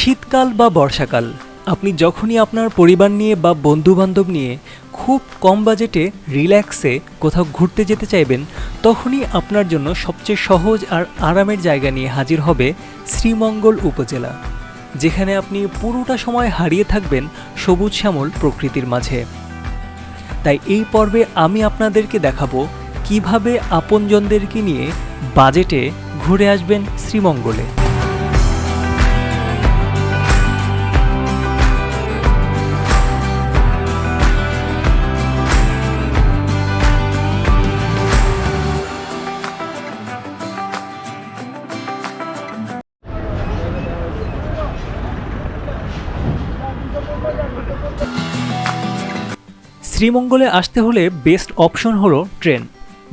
শীতকাল বা বর্ষাকাল, আপনি যখনই আপনার পরিবার নিয়ে বা বন্ধু বান্ধব নিয়ে খুব কম বাজেটে রিল্যাক্সে কোথাও ঘুরতে যেতে চাইবেন, তখনই আপনার জন্য সবচেয়ে সহজ আর আরামের জায়গা নিয়ে হাজির হবে শ্রীমঙ্গল উপজেলা, যেখানে আপনি পুরোটা সময় হারিয়ে থাকবেন সবুজ শ্যামল প্রকৃতির মাঝে। তাই এই পর্বে আমি আপনাদেরকে দেখাবো কীভাবে আপনজনদেরকে নিয়ে বাজেটে ঘুরে আসবেন শ্রীমঙ্গলে। শ্রীমঙ্গলে আসতে হলে বেস্ট অপশন হলো ট্রেন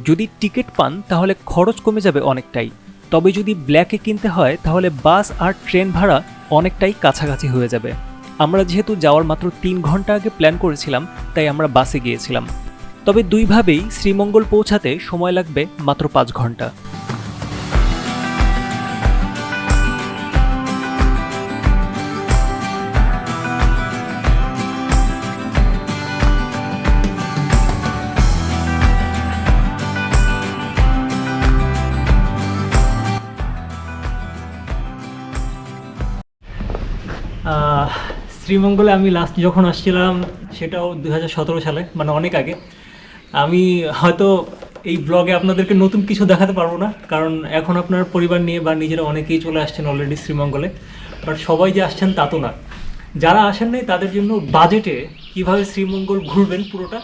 যদি টিকিট পান, তাহলে খরচ কমে যাবে অনেকটাই। তবে যদি ব্ল্যাকে কিনতে হয়, তাহলে বাস আর ট্রেন ভাড়া অনেকটাই কাছাকাছি হয়ে যাবে। আমরা যেহেতু যাওয়ার মাত্র তিন ঘণ্টা আগে প্ল্যান করেছিলাম, তাই আমরা বাসে গিয়েছিলাম। তবে দুইভাবেই শ্রীমঙ্গল পৌঁছাতে সময় লাগবে মাত্র পাঁচ ঘণ্টা। শ্রীমঙ্গলে আমি লাস্ট যখন আসছিলাম, সেটাও দুই হাজার সতেরো সালে মানে অনেক আগে। আমি হয়তো এই ব্লগে আপনাদেরকে নতুন কিছু দেখাতে পারব না, কারণ এখন আপনার পরিবার নিয়ে বা নিজেরা অনেকেই চলে আসছেন অলরেডি শ্রীমঙ্গলে। বাট সবাই যে আসছেন তা তো না। যারা আসেন নাই, তাদের জন্য বাজেটে কীভাবে শ্রীমঙ্গল ঘুরবেন পুরোটা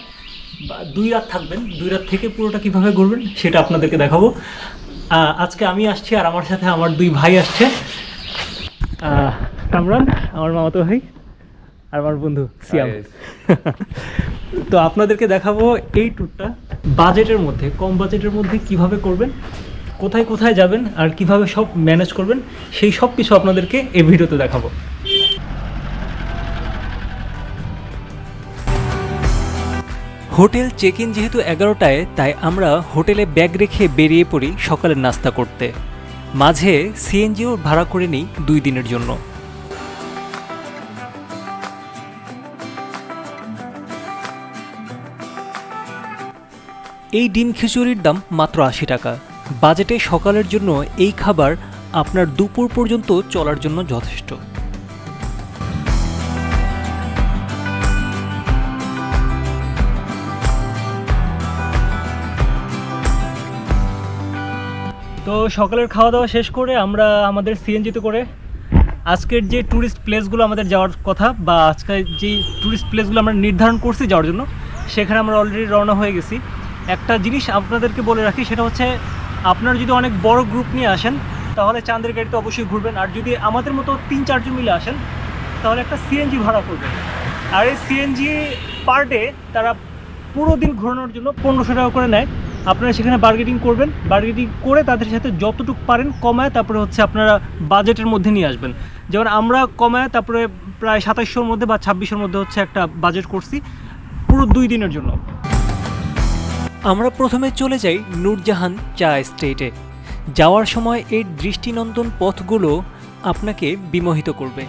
দুই রাত থাকবেন, দুই রাত থেকে পুরোটা কীভাবে ঘুরবেন, সেটা আপনাদেরকে দেখাবো। আজকে আমি আসছি আর আমার সাথে আমার দুই ভাই আসছে। কামরান, আমার মামাতো ভাই। আর আমার বন্ধু সিয়াম। তো আপনাদেরকে দেখাবো এই ট্যুরটা বাজেটের মধ্যে কম বাজেটের মধ্যে কীভাবে করবেন কোথায় কোথায় যাবেন আর কীভাবে সব ম্যানেজ করবেন সেই সব কিছু আপনাদেরকে এই ভিডিওতে দেখাবো। হোটেল চেক ইন যেহেতু এগারোটায় তাই আমরা হোটেলে ব্যাগ রেখে বেরিয়ে পড়ি সকালের নাস্তা করতে। মাঝে সিএনজিও ভাড়া করে নিই দুই দিনের জন্য। এই ডিম খিচুড়ির দাম মাত্র আশি টাকা। বাজেটে সকালের জন্য এই খাবার আপনার দুপুর পর্যন্ত চলার জন্য যথেষ্ট। তো সকালের খাওয়া দাওয়া শেষ করে আমরা আমাদের সিএনজিতে করে আজকের যে ট্যুরিস্ট প্লেসগুলো আমাদের যাওয়ার কথা বা আজকের যে ট্যুরিস্ট প্লেসগুলো আমরা নির্ধারণ করছি যাওয়ার জন্য, সেখানে আমরা অলরেডি রওনা হয়ে গেছি। একটা জিনিস আপনাদেরকে বলে রাখি, সেটা হচ্ছে আপনারা যদি অনেক বড় গ্রুপ নিয়ে আসেন, তাহলে চাঁদের গাড়িতে অবশ্যই ঘুরবেন। আর যদি আমাদের মতো তিন, চারজন মিলে আসেন, তাহলে একটা সিএনজি ভাড়া করবেন আর এই সিএনজি পার ডে তারা পুরো দিন ঘোরানোর জন্য পনেরোশো টাকা করে নেয়। আপনারা সেখানে বার্গেটিং করবেন। বার্গেটিং করে তাদের সাথে যতটুকু পারেন কমায়, তারপরে হচ্ছে আপনারা বাজেটের মধ্যে নিয়ে আসবেন। যেমন আমরা কমায়, তারপরে প্রায় সাতাশশোর মধ্যে বা ছাব্বিশের মধ্যে হচ্ছে একটা বাজেট করছি পুরো দুই দিনের জন্য। আমরা প্রথমে চলে যাই নূরজাহান চা স্টেটে যাওয়ার সময় এর দৃষ্টিনন্দন পথগুলো আপনাকে বিমোহিত করবে।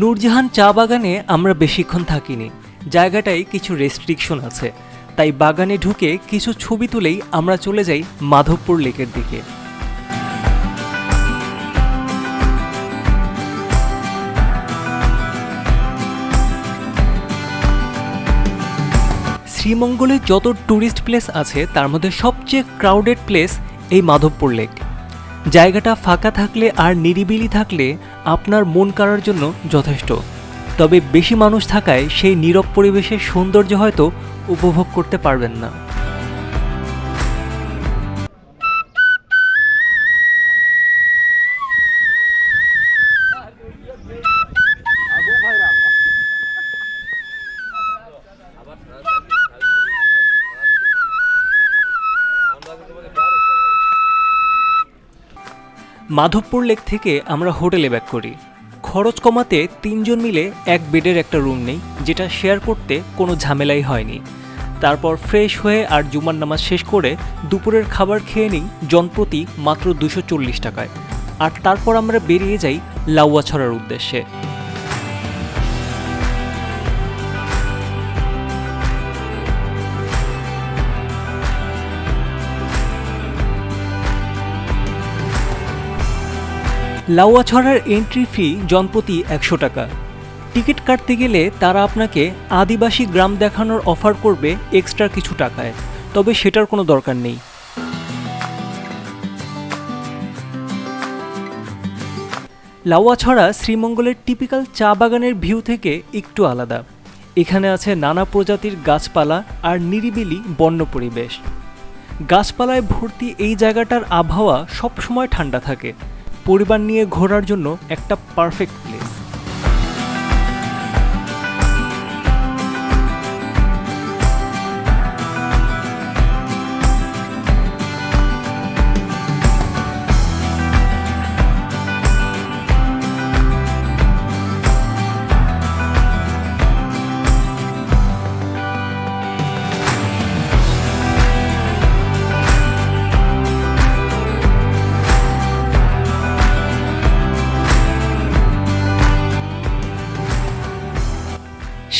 নূরজাহান চা বাগানে আমরা বেশিক্ষণ থাকিনি। জায়গাটায় কিছু রেস্ট্রিকশন আছে। তাই বাগানে ঢুকে কিছু ছবি তুলেই আমরা চলে যাই মাধবপুর লেকের দিকে। শ্রীমঙ্গলে যত ট্যুরিস্ট প্লেস আছে, তার মধ্যে সবচেয়ে ক্রাউডেড প্লেস এই মাধবপুর লেক জায়গাটা ফাঁকা থাকলে আর নিরিবিলি থাকলে আপনার মন কাড়ার জন্য যথেষ্ট। তবে বেশি মানুষ থাকায় সেই নীরব পরিবেশের সৌন্দর্য হয়তো উপভোগ করতে পারবেন না। মাধবপুর লেক থেকে আমরা হোটেলে ব্যাক করি। খরচ কমাতে তিনজন মিলে এক বেডের একটা রুম নেই, যেটা শেয়ার করতে কোনো ঝামেলাই হয়নি। তারপর ফ্রেশ হয়ে আর জুমার নামাজ শেষ করে দুপুরের খাবার খেয়ে নিই জনপ্রতি মাত্র দুশো টাকায়। আর তারপর আমরা বেরিয়ে যাই লাউয়া ছড়ার উদ্দেশ্যে। লাউয়াছড়ার এন্ট্রি ফি জনপ্রতি একশো টাকা। টিকিট কাটতে গেলে তারা আপনাকে আদিবাসী গ্রাম দেখানোর অফার করবে এক্সট্রা কিছু টাকায়, তবে সেটার কোনো দরকার নেই। লাউয়াছড়া শ্রীমঙ্গলের টিপিক্যাল চা বাগানের ভিউ থেকে একটু আলাদা। এখানে আছে নানা প্রজাতির গাছপালা আর নিরিবিলি বন্য পরিবেশ। গাছপালায় ভর্তি এই জায়গাটার আবহাওয়া সবসময় ঠান্ডা থাকে। পরিবার নিয়ে ঘোরার জন্য একটা পারফেক্ট প্লেস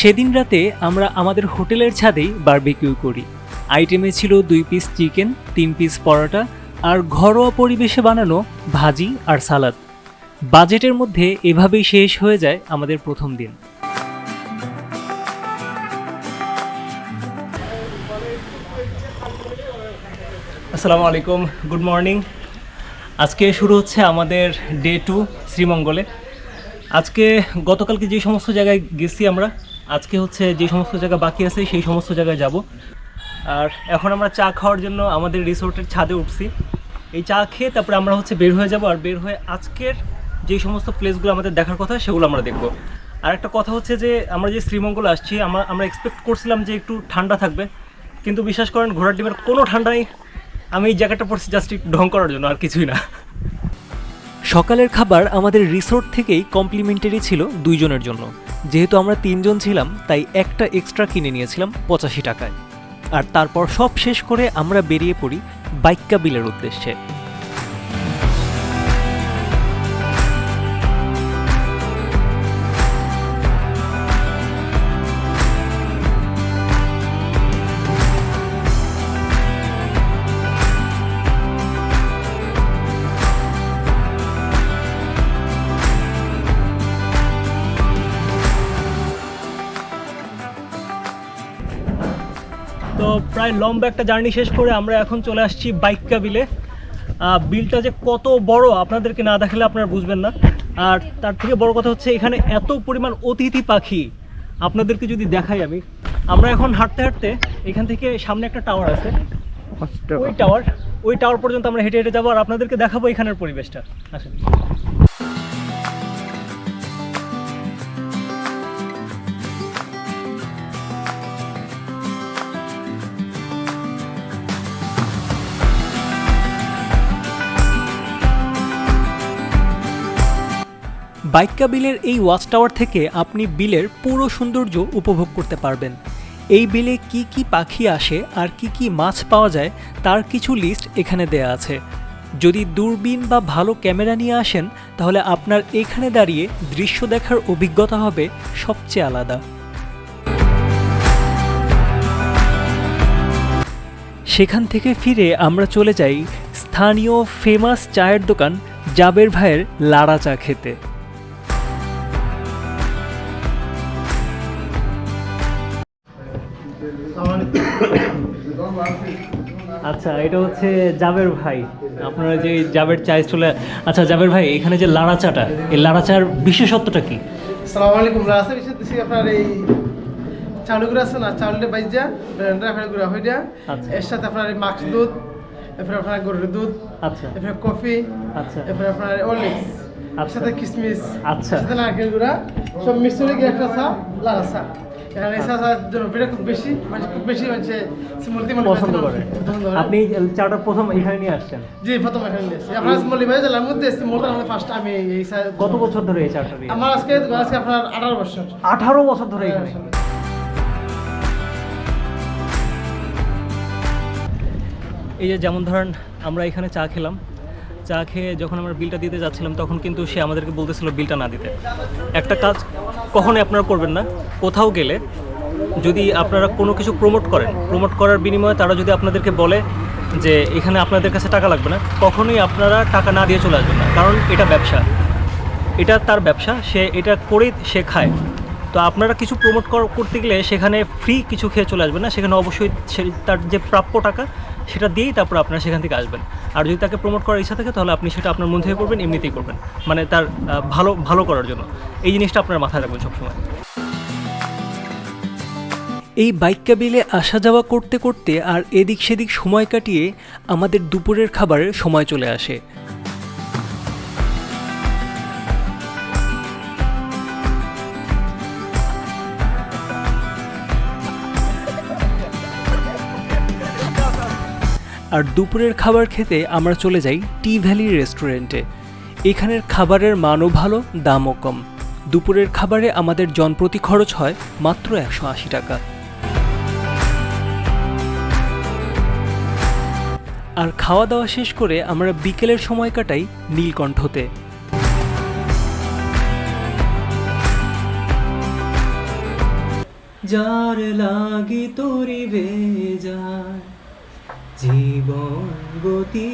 সেদিন রাতে আমরা আমাদের হোটেলের ছাদেই বারবিকিউ করি। আইটেমে ছিল দুই পিস চিকেন তিন পিস পরোটা আর ঘরোয়া পরিবেশে বানানো ভাজি আর সালাদ। বাজেটের মধ্যে এভাবেই শেষ হয়ে যায় আমাদের প্রথম দিন। আসসালামু আলাইকুম, গুড মর্নিং। আজকে শুরু হচ্ছে আমাদের ডে টু শ্রীমঙ্গলে। আজকে গতকালকে যে সমস্ত জায়গায় গেছি আমরা আজকে হচ্ছে যে সমস্ত জায়গা বাকি আছে, সেই সমস্ত জায়গায় যাব। আর এখন আমরা চা খাওয়ার জন্য আমাদের রিসোর্টের ছাদে উঠছি। এই চা খেয়ে তারপরে আমরা হচ্ছে বের হয়ে যাব, আর বের হয়ে আজকের যে সমস্ত প্লেসগুলো আমাদের দেখার কথা, সেগুলো আমরা দেখব। আর একটা কথা হচ্ছে যে, আমরা যে শ্রীমঙ্গল আসছি আমরা আমরা এক্সপেক্ট করছিলাম যে একটু ঠান্ডা থাকবে। কিন্তু বিশ্বাস করেন, ঘোড়ার ডিমের কোনো ঠান্ডা নেই। আমি এই জায়গাটা পড়ছি জাস্ট ঢং করার জন্য, আর কিছুই না। সকালের খাবার আমাদের রিসোর্ট থেকেই কমপ্লিমেন্টারি ছিল দুইজনের জন্য। যেহেতু আমরা তিনজন ছিলাম, তাই একটা এক্সট্রা কিনে নিয়েছিলাম পঁচাশি টাকায়। আর তারপর সব শেষ করে আমরা বেরিয়ে পড়ি বাইক্কা বিলের উদ্দেশ্যে। তো প্রায় লম্বা একটা জার্নি শেষ করে আমরা এখন চলে আসছি বাইক্কা বিলে বিলটা যে কত বড় আপনাদেরকে না দেখালে আপনারা বুঝবেন না। আর তার থেকে বড় কথা হচ্ছে এখানে এত পরিমাণ অতিথি পাখি আপনাদেরকে যদি দেখাই আমি। আমরা এখন হাঁটতে হাঁটতে এখান থেকে সামনে একটা টাওয়ার আছে। ওই টাওয়ার ওই টাওয়ার পর্যন্ত আমরা হেঁটে হেঁটে যাব। আর আপনাদেরকে দেখাবো এখানের পরিবেশটা। আসেন। বাইক্কা বিলের এই ওয়াচ টাওয়ার থেকে আপনি বিলের পুরো সৌন্দর্য উপভোগ করতে পারবেন। এই বিলে কি কি পাখি আসে আর কি কি মাছ পাওয়া যায় তার কিছু লিস্ট এখানে দেয়া আছে। যদি দূরবীন বা ভালো ক্যামেরা নিয়ে আসেন, তাহলে আপনার এখানে দাঁড়িয়ে দৃশ্য দেখার অভিজ্ঞতা হবে সবচেয়ে আলাদা। সেখান থেকে ফিরে আমরা চলে যাই স্থানীয় ফেমাস চায়ের দোকান জাবের ভাইয়ের লাড়া চা খেতে। আচ্ছা এটা হচ্ছে জাবের ভাই। আপনারা যে জাবের চাই চলে আচ্ছা জাবের ভাই এখানে যে লাড়া চাটা এই লাড়া চার বিশেষত্বটা কি? সালাম আলাইকুম রাসেল এসে দিছি আপনার এই চাউলগুলো আছে না? চাউলটা বাইজা ব্র্যান্ডের আপনার গুঁড়া হয়ে যায় আচ্ছা। এর সাথে আপনার এই মাক্স দুধ এরপরে আপনার গরুর দুধ আচ্ছা। এরপরে কফি আচ্ছা। এরপরে আপনার অরলিক্স এর আচ্ছা। সাথে কিশমিশ আচ্ছা। সাথে নারকেল গুঁড়া সব করে গিয়ে একটা চা লালা চা। এখানে এই চাটার জনপ্রিয়তা খুব বেশি খুব বেশি পছন্দ করে। আপনি চাটা প্রথম এখানে নিয়ে আসছেন? জি প্রথম এখানে নিয়েছি আপনার মল্লি ভাই জেলার মধ্যে সিমলতার আমাদের ফার্স্ট আমি এই কত বছর ধরে এই চাটা আমার আজকে আজকে আপনার আঠারো বছর। আঠারো বছর ধরে এখানে? এই যে যেমন ধরেন আমরা এখানে চা খেলাম চা খেয়ে যখন আমরা বিলটা দিতে যাচ্ছিলাম, তখন কিন্তু সে আমাদেরকে বলতেছিল বিলটা না দিতে। একটা কাজ কখনোই আপনারা করবেন না। কোথাও গেলে যদি আপনারা কোনো কিছু প্রমোট করেন প্রমোট করার বিনিময়ে তারা যদি আপনাদেরকে বলে যে এখানে আপনাদের কাছে টাকা লাগবে না, কখনোই আপনারা টাকা না দিয়ে চলে আসবেন না। কারণ এটা ব্যবসা। এটা তার ব্যবসা, সে এটা করেই সে খায়। তো আপনারা কিছু প্রমোট করতে গেলে সেখানে ফ্রি কিছু খেয়ে চলে আসবেন না। সেখানে অবশ্যই তার যে প্রাপ্য টাকা সেটা দিয়েই তারপর আপনারা সেখান থেকে আসবেন। আর যদি তাকে প্রমোট করার ইচ্ছা থাকে, তাহলে আপনি সেটা আপনার মন থেকে করবেন, এমনিতেই করবেন। মানে তার ভালো ভালো করার জন্য। এই জিনিসটা আপনার মাথায় রাখবেন সবসময়। এই বাইক কাবিলে আসা যাওয়া করতে করতে আর এদিক সেদিক সময় কাটিয়ে আমাদের দুপুরের খাবারের সময় চলে আসে। আর দুপুরের খাবার খেতে আমরা চলে যাই টি ভ্যালি রেস্টুরেন্টে। এখানের খাবারের মানও ভালো, দামও কম। দুপুরের খাবারে আমাদের জনপ্রতি খরচ হয় মাত্র একশো আশি টাকা। আর খাওয়া দাওয়া শেষ করে আমরা বিকেলের সময় কাটাই নীলকণ্ঠতে। যার লাগি তোরি ভেজায় জীবন গতি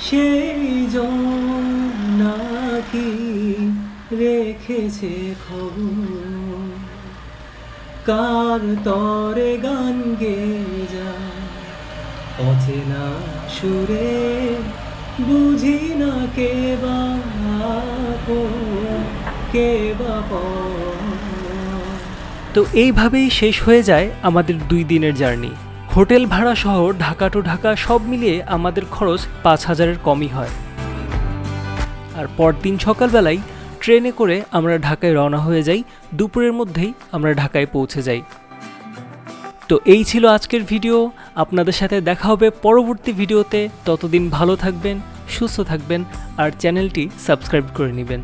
সেই নাকি রেখেছে খবর। কার তরে গান গে যায়? অচেনা সুরে বুঝি না কে বা কে বা তো এইভাবেই শেষ হয়ে যায় আমাদের দুই দিনের জার্নি। হোটেল ভাড়া সহ ঢাকা টু ঢাকা সব মিলিয়ে আমাদের খরচ পাঁচ হাজারের কমই হয়। আর পরদিন সকালবেলায় ট্রেনে করে আমরা ঢাকায় রওনা হয়ে যাই, দুপুরের মধ্যেই আমরা ঢাকায় পৌঁছে যাই। তো এই ছিল আজকের ভিডিও, আপনাদের সাথে দেখা হবে পরবর্তী ভিডিওতে। ততদিন ভালো থাকবেন, সুস্থ থাকবেন, আর চ্যানেলটি সাবস্ক্রাইব করে নেবেন।